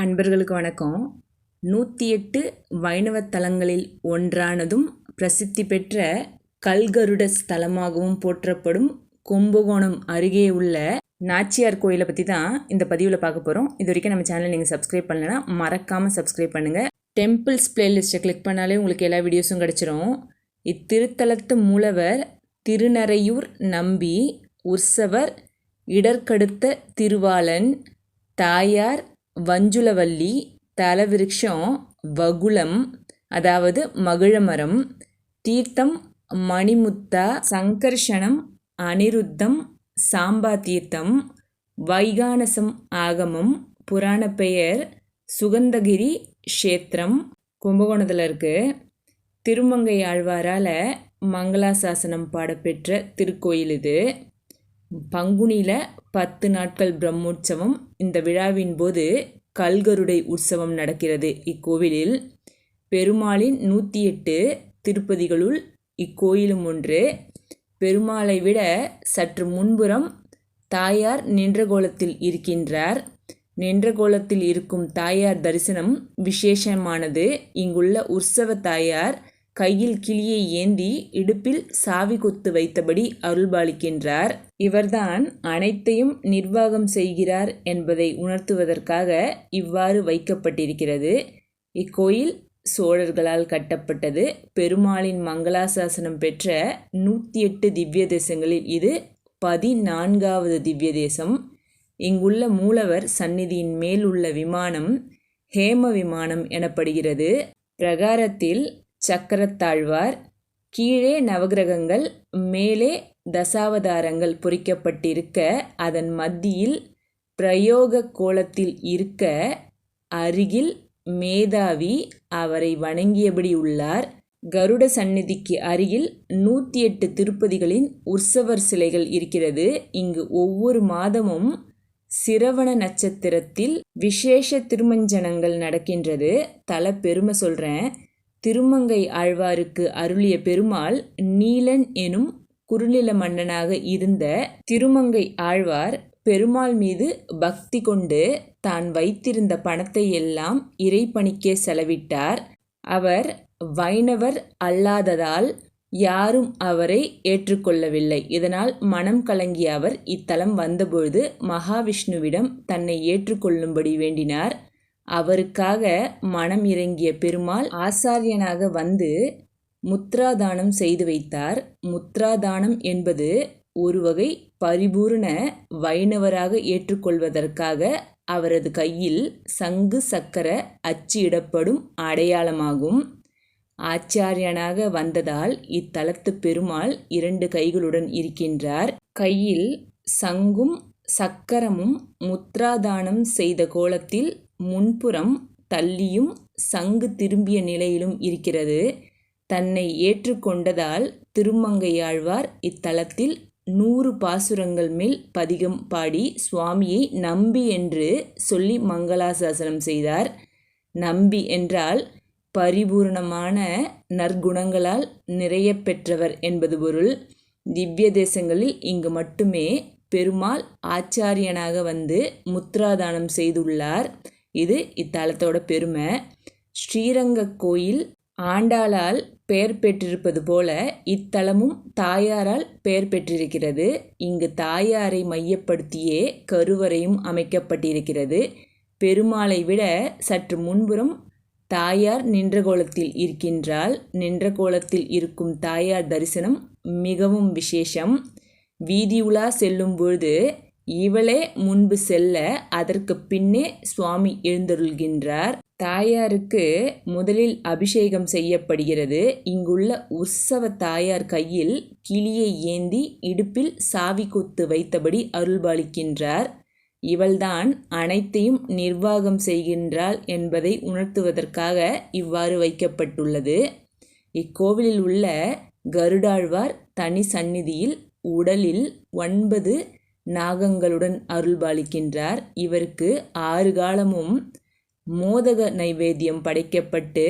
அன்பர்களுக்கு வணக்கம். நூற்றி எட்டு வைணவ தலங்களில் ஒன்றானதும் பிரசித்தி பெற்ற கல்கருட ஸ்தலமாகவும் போற்றப்படும் கும்பகோணம் அருகே உள்ள நாச்சியார் கோயிலை பற்றி தான் இந்த பதிவில் பார்க்க போகிறோம் இது வரைக்கும் நம்ம சேனலை நீங்கள் சப்ஸ்கிரைப் பண்ணலைன்னா மறக்காமல் சப்ஸ்கிரைப் பண்ணுங்கள் டெம்பிள்ஸ் பிளேலிஸ்ட்டை கிளிக் பண்ணாலே உங்களுக்கு எல்லா வீடியோஸும் கிடச்சிரும். இத்திருத்தலத்து மூலவர் திருநறையூர் நம்பி உற்சவர் இடர்கடுத்த திருவாளன் தாயார் வஞ்சுலவல்லி தலவிருஷம் வகுளம் அதாவது மகிழமரம் தீர்த்தம் மணிமுத்தா சங்கர்ஷணம் அனிருத்தம் சாம்பா தீர்த்தம் வைகானசம் ஆகமம் புராண பெயர் சுகந்தகிரி க்ஷேத்திரம் கும்பகோணத்தில் இருக்குது திருமங்கை ஆழ்வாரால் மங்களாசாசனம் பாடப்பெற்ற திருக்கோயில் இது. பங்குனியில் பத்து நாட்கள் பிரம்மோற்சவம் இந்த விழாவின் போது கல்கருடை உற்சவம் நடக்கிறது. இக்கோவிலில் பெருமாளின் நூற்றி எட்டு திருப்பதிகளுள் இக்கோயிலும் ஒன்று. பெருமாளை விட சற்று முன்புறம் தாயார் நின்ற கோலத்தில் இருக்கின்றார். நின்ற கோலத்தில் இருக்கும் தாயார் தரிசனம் விசேஷமானது. இங்குள்ள உற்சவ தாயார் கையில் கிளியை ஏந்தி இடுப்பில் சாவி கொத்து வைத்தபடி அருள்பாலிக்கின்றார். இவர்தான் அனைத்தையும் நிர்வாகம் செய்கிறார் என்பதை உணர்த்துவதற்காக இவ்வாறு வைக்கப்பட்டிருக்கிறது. இக்கோயில் சோழர்களால் கட்டப்பட்டது. பெருமாளின் மங்களாசாசனம் பெற்ற நூற்றி எட்டு திவ்ய தேசங்களில் இது பதினான்காவது திவ்ய தேசம் இங்குள்ள மூலவர் சந்நிதியின் மேல் உள்ள விமானம் ஹேம விமானம் எனப்படுகிறது. பிரகாரத்தில் சக்கரத்தாழ்வார் கீழே நவகிரகங்கள் மேலே தசாவதாரங்கள் பொறிக்கப்பட்டிருக்க அதன் மத்தியில் பிரயோக கோலத்தில் இருக்க அருகில் மேதாவி அவரை வணங்கியபடி உள்ளார். கருட சந்நிதிக்கு அருகில் நூற்றி எட்டு திருப்பதிகளின் உற்சவர் சிலைகள் இருக்கிறது. இங்கு ஒவ்வொரு மாதமும் சிரவண நட்சத்திரத்தில் விசேஷ திருமஞ்சனங்கள் நடக்கின்றது. தல பெருமை சொல்கிறேன் திருமங்கை ஆழ்வாருக்கு அருளிய பெருமாள் நீலன் எனும் குறுநில மன்னனாக இருந்த திருமங்கை ஆழ்வார் பெருமாள் மீது பக்தி கொண்டு தான் வைத்திருந்த பணத்தை எல்லாம் இறைப்பணிக்கே செலவிட்டார். அவர் வைணவர் அல்லாததால் யாரும் அவரை ஏற்றுக்கொள்ளவில்லை. இதனால் மனம் கலங்கிய அவர் இத்தலம் வந்தபொழுது மகாவிஷ்ணுவிடம் தன்னை ஏற்றுக்கொள்ளும்படி வேண்டினார். அவருக்காக மனம் இறங்கிய பெருமாள் ஆசாரியனாக வந்து முத்ராதானம் செய்து வைத்தார். முத்ராதானம் என்பது ஒரு வகை பரிபூர்ண வைணவராக ஏற்றுக்கொள்வதற்காக அவரது கையில் சங்கு சக்கர அச்சு இடப்படும் அடையாளமாகும். ஆச்சாரியனாக வந்ததால் இத்தலத்து பெருமாள் இரண்டு கைகளுடன் இருக்கின்றார். கையில் சங்கும் சக்கரமும் முத்ராதானம் செய்த கோலத்தில் முன்புறம் தள்ளியும் சங்கு திரும்பிய நிலையிலும் இருக்கிறது. தன்னை ஏற்றுக்கொண்டதால் திருமங்கையாழ்வார் இத்தலத்தில் நூறு பாசுரங்கள் மேல் பதிகம் பாடி சுவாமியை நம்பி என்று சொல்லி மங்களாசாசனம் செய்தார். நம்பி என்றால் பரிபூர்ணமான நற்குணங்களால் நிறைய பெற்றவர் என்பது பொருள். திவ்ய தேசங்களில் இங்கு மட்டுமே பெருமாள் ஆச்சாரியனாக வந்து முத்ராதானம் செய்துள்ளார். இது இத்தலத்தோட பெருமை. ஸ்ரீரங்க கோயில் ஆண்டாளால் பெயர் பெற்றிருப்பது போல இத்தலமும் தாயாரால் பெயர் பெற்றிருக்கிறது. இங்கு தாயாரை மையப்படுத்தியே கருவறையும் அமைக்கப்பட்டிருக்கிறது. பெருமாளை விட சற்று முன்புறம் தாயார் நின்ற கோலத்தில் இருக்கின்றால் நின்ற கோலத்தில் இருக்கும் தாயார் தரிசனம் மிகவும் விசேஷம். வீதி உலா செல்லும் பொழுது இவளே முன்பு செல்ல அதற்கு பின்னே சுவாமி எழுந்தருள்கின்றார். தாயாருக்கு முதலில் அபிஷேகம் செய்யப்படுகிறது. இங்குள்ள உற்சவ தாயார் கையில் கிளியை ஏந்தி இடுப்பில் சாவி கொத்து வைத்தபடி அருள்பாலிக்கின்றார். இவள்தான் அனைத்தையும் நிர்வாகம் செய்கின்றாள் என்பதை உணர்த்துவதற்காக இவ்வாறு வைக்கப்பட்டுள்ளது. இக்கோவிலில் உள்ள கருடாழ்வார் தனி சந்நிதியில் உடலில் ஒன்பது நாகங்களுடன் அருள்பாலிக்கின்றார். இவருக்கு ஆறு காலமும் மோதக நைவேத்தியம் படைக்கப்பட்டு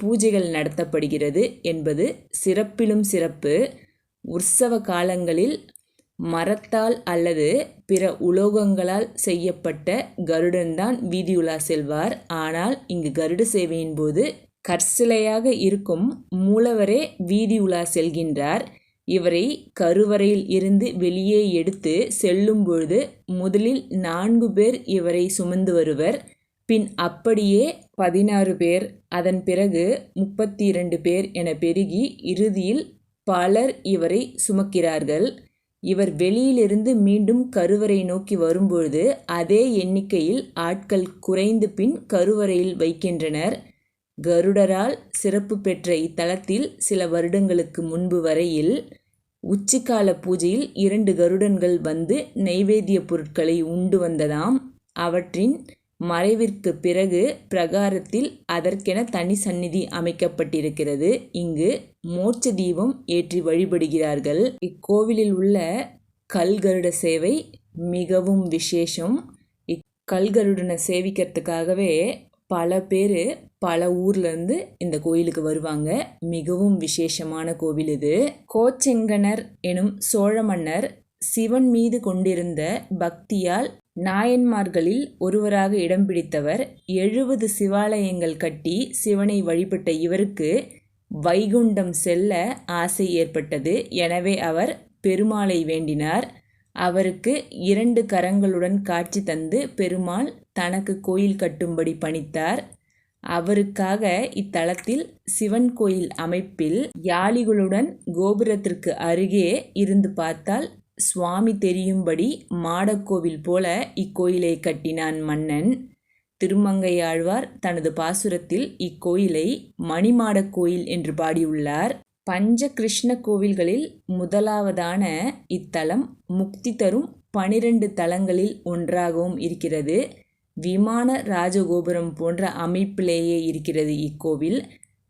பூஜைகள் நடத்தப்படுகிறது என்பது சிறப்பிலும் சிறப்பு. உற்சவ காலங்களில் மரத்தால் அல்லது பிற உலோகங்களால் செய்யப்பட்ட கருடன்தான் வீதியுலா செல்வார். ஆனால் இங்கு கருட சேவையின் போது கற்சிலையாக இருக்கும் மூலவரே வீதியுலா செல்கின்றார். இவரை கருவறையில் இருந்து வெளியே எடுத்து செல்லும் பொழுது முதலில் நான்கு பேர் இவரை சுமந்து வருவர். பின் அப்படியே பதினாறு பேர் அதன் பிறகு முப்பத்தி இரண்டு பேர் என பெருகி இறுதியில் பலர் இவரை சுமக்கிறார்கள். இவர் வெளியிலிருந்து மீண்டும் கருவறை நோக்கி வரும்பொழுது அதே எண்ணிக்கையில் ஆட்கள் குறைந்து பின் கருவறையில் வைக்கின்றனர். கருடரால் சிறப்பு பெற்ற இத்தலத்தில் சில வருடங்களுக்கு முன்பு வரையில் உச்சிக்கால பூஜையில் இரண்டு கருடன்கள் வந்து நைவேத்திய பொருட்களை உண்டு வந்ததாம். அவற்றின் மறைவிற்கு பிறகு பிரகாரத்தில் அதற்கென தனி சந்நிதி அமைக்கப்பட்டிருக்கிறது. இங்கு மோட்ச தீபம் ஏற்றி வழிபடுகிறார்கள். இக்கோவிலில் உள்ள கல்கருட சேவை மிகவும் விசேஷம். இக்கல்கருடனை சேவிக்கிறதுக்காகவே பல பேர் பல ஊர்லேருந்து இந்த கோயிலுக்கு வருவாங்க. மிகவும் விசேஷமான கோவில் இது. கோச்செங்கனர் எனும் சோழ மன்னர் சிவன் மீது கொண்டிருந்த பக்தியால் நாயன்மார்களில் ஒருவராக இடம் பிடித்தவர். எழுபது சிவாலயங்கள் கட்டி சிவனை வழிபட்ட இவருக்கு வைகுண்டம் செல்ல ஆசை ஏற்பட்டது. எனவே அவர் பெருமாளை வேண்டினார். அவருக்கு இரண்டு கரங்களுடன் காட்சி தந்து பெருமாள் தனக்கு கோயில் கட்டும்படி பணித்தார். அவருக்காக இத்தலத்தில் சிவன் கோயில் அமைப்பில் யாளிகளுடன் கோபுரத்திற்கு அருகே இருந்து பார்த்தால் சுவாமி தெரியும்படி மாடக்கோவில் போல இக்கோயிலை கட்டினான் மன்னன். திருமங்கையாழ்வார் தனது பாசுரத்தில் இக்கோயிலை மணிமாடக் கோயில் என்று பாடியுள்ளார். பஞ்ச கிருஷ்ண கோவில்களில் முதலாவதான இத்தலம் முக்தி தரும் பனிரெண்டு தலங்களில் ஒன்றாகவும் இருக்கிறது. விமான ராஜகோபுரம் போன்ற அமைப்பிலேயே இருக்கிறது இக்கோவில்.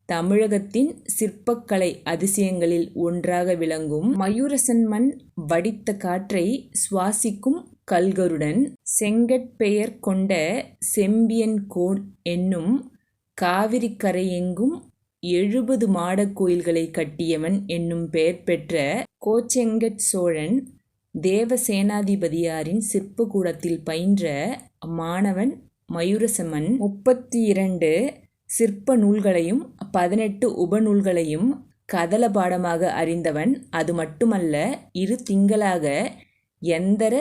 தமிழகத்தின் சிற்பக்கலை அதிசயங்களில் ஒன்றாக விளங்கும் மயூரசன்மன் வடித்த காற்றை சுவாசிக்கும் கல்கருடன் செங்கட்பெயர் கொண்ட செம்பியன் கோட் என்னும் காவிரி கரையெங்கும் எழுபது மாடக் கோயில்களை கட்டியவன் என்னும் பெயர் பெற்ற கோச்செங்கட் சோழன் தேவசேனாதிபதியாரின் சிற்பக்கூடத்தில் பயின்ற மாணவன் மயூரசமன் முப்பத்தி இரண்டு சிற்ப நூல்களையும் பதினெட்டு உபநூல்களையும் கதல பாடமாக அறிந்தவன் அது மட்டுமல்ல இரு திங்களாக எந்தர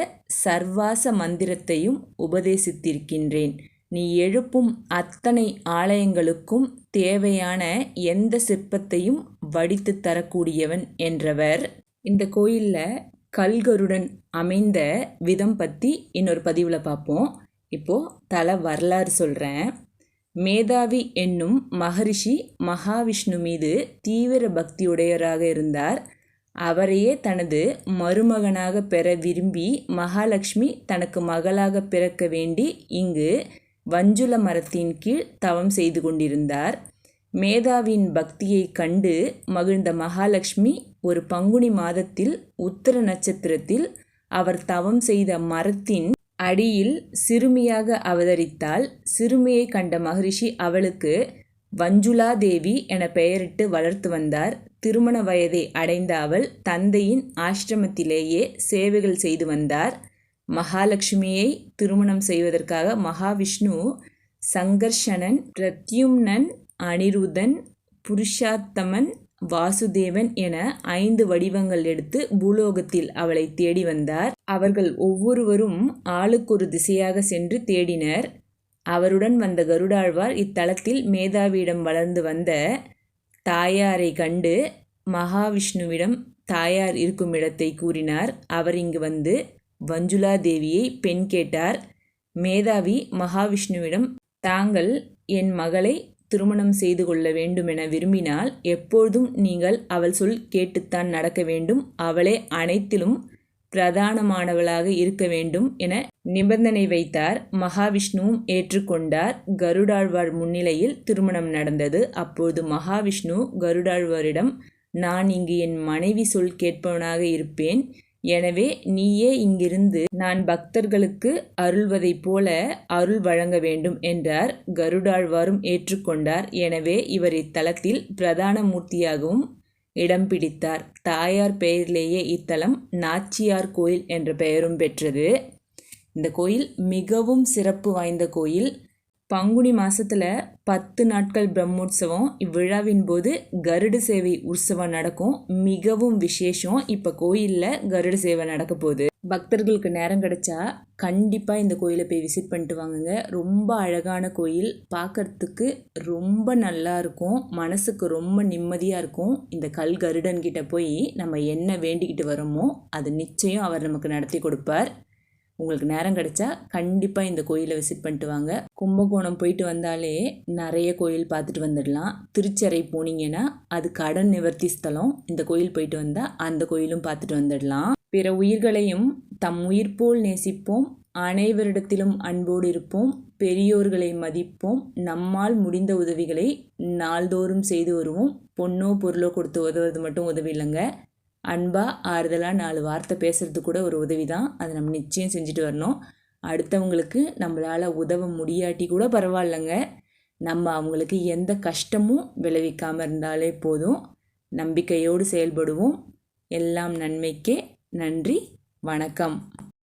சர்வாச மந்திரத்தையும் உபதேசித்திருக்கின்றேன். நீ எழுப்பும் அத்தனை ஆலயங்களுக்கும் தேவையான எந்த சிற்பத்தையும் வடித்து தரக்கூடியவன் என்றவர். இந்த கோயிலில் கல்கருடன் அமைந்த விதம் பற்றி இன்னொரு பதிவில் பார்ப்போம் இப்போது தல வரலாறு சொல்கிறேன் மேதாவி என்னும் மகரிஷி மகாவிஷ்ணு மீது தீவிர பக்தியுடையவராக இருந்தார். அவரையே தனது மருமகனாக பெற விரும்பி மகாலட்சுமி தனக்கு மகளாக பிறக்க வேண்டி இங்கு வஞ்சுல மரத்தின் கீழ் தவம் செய்து கொண்டிருந்தார். மேதாவின் பக்தியை கண்டு மகிழ்ந்த மகாலட்சுமி ஒரு பங்குனி மாதத்தில் உத்தர நட்சத்திரத்தில் அவர் தவம் செய்த மரத்தின் அடியில் சிறுமியாக அவதரித்தால் சிறுமியை கண்ட மகரிஷி அவளுக்கு வஞ்சுலா தேவி என பெயரிட்டு வளர்த்து வந்தார். திருமண வயதை அடைந்த அவள் தந்தையின் ஆசிரமத்திலேயே சேவைகள் செய்து வந்தார். மகாலட்சுமியை திருமணம் செய்வதற்காக மகாவிஷ்ணு சங்கர்ஷணன் பிரத்யும்னன் அனிருதன் புருஷாத்தமன் வாசுதேவன் என ஐந்து வடிவங்கள் எடுத்து பூலோகத்தில் அவளை தேடி வந்தார். அவர்கள் ஒவ்வொருவரும் ஆளுக்கொரு திசையாக சென்று தேடினர். அவருடன் வந்த கருடாழ்வார் இத்தலத்தில் மேதாவியிடம் வளர்ந்து வந்த தாயாரை கண்டு மகாவிஷ்ணுவிடம் தாயார் இருக்கும் இடத்தை கூறினார். அவர் இங்கு வந்து வஞ்சுலா தேவியை பெண் கேட்டார். மேதாவி மகாவிஷ்ணுவிடம் தாங்கள் என் மகளை திருமணம் செய்து கொள்ள வேண்டுமென விரும்பினால் எப்பொழுதும் நீங்கள் அவள் சொல் கேட்டுத்தான் நடக்க வேண்டும். அவளே அனைத்திலும் பிரதானமானவளாக இருக்க வேண்டும் என நிபந்தனை வைத்தார். மகாவிஷ்ணுவும் ஏற்றுக்கொண்டார் கருடாழ்வார் முன்னிலையில் திருமணம் நடந்தது. அப்போது மகாவிஷ்ணு கருடாழ்வாரிடம் நான் இங்கு என் மனைவி சொல் கேட்பவனாக இருப்பேன். எனவே நீயே இங்கிருந்து நான் பக்தர்களுக்கு அருள்வதைப் போல அருள் வழங்க வேண்டும் என்றார். கருடாழ்வாரும் ஏற்றுக்கொண்டார். எனவே இவர் இத்தலத்தில் பிரதான மூர்த்தியாகவும் இடம் பிடித்தார். தாயார் பெயரிலேயே இத்தலம் நாச்சியார் கோயில் என்ற பெயரும் பெற்றது. இந்த கோயில் மிகவும் சிறப்பு வாய்ந்த கோயில். பங்குனி மாசத்துல பத்து நாட்கள் பிரம்மோற்சவம். இவ்விழாவின் போது கருட சேவை உற்சவம் நடக்கும். மிகவும் விசேஷம். இப்போ கோயிலில் கருட சேவை நடக்க போகுது. பக்தர்களுக்கு நேரம் கிடைச்சா கண்டிப்பாக இந்த கோயிலை போய் விசிட் பண்ணிட்டு வாங்குங்க. ரொம்ப அழகான கோயில். பார்க்கறதுக்கு ரொம்ப நல்லா இருக்கும். மனசுக்கு ரொம்ப நிம்மதியாக இருக்கும். இந்த கல் கருடன் கிட்ட போய் நம்ம என்ன வேண்டிக்கிட்டு வரோமோ அது நிச்சயம் அவர் நமக்கு நடத்தி கொடுப்பார். உங்களுக்கு நேரம் கிடைச்சா கண்டிப்பாக இந்த கோயிலை விசிட் பண்ணிட்டு வாங்க. கும்பகோணம் போயிட்டு வந்தாலே நிறைய கோயில் பார்த்துட்டு வந்துடலாம். திருச்சறை போனீங்கன்னா அது கடன் நிவர்த்தி ஸ்தலம். இந்த கோயில் போயிட்டு வந்தால் அந்த கோயிலும் பார்த்துட்டு வந்துடலாம். பிற உயிர்களையும் தம் உயிர் போல் நேசிப்போம். அனைவரிடத்திலும் அன்போடு இருப்போம். பெரியோர்களை மதிப்போம். நம்மால் முடிந்த உதவிகளை நாள்தோறும் செய்து வருவோம். பொண்ணோ பொருளோ கொடுத்து உதவுறது மட்டும் உதவி இல்லைங்க அன்பாக ஆறுதலாக நாலு வார்த்தை பேசுகிறது கூட ஒரு உதவி தான் அதை நம்ம நிச்சயம் செஞ்சுட்டு வரணும். அடுத்தவங்களுக்கு நம்மளால் உதவ முடியாட்டி கூட பரவாயில்லைங்க. நம்ம அவங்களுக்கு எந்த கஷ்டமும் விளைவிக்காமல் இருந்தாலே போதும். நம்பிக்கையோடு செயல்படுவோம். எல்லாம் நன்மைக்கே நன்றி வணக்கம்.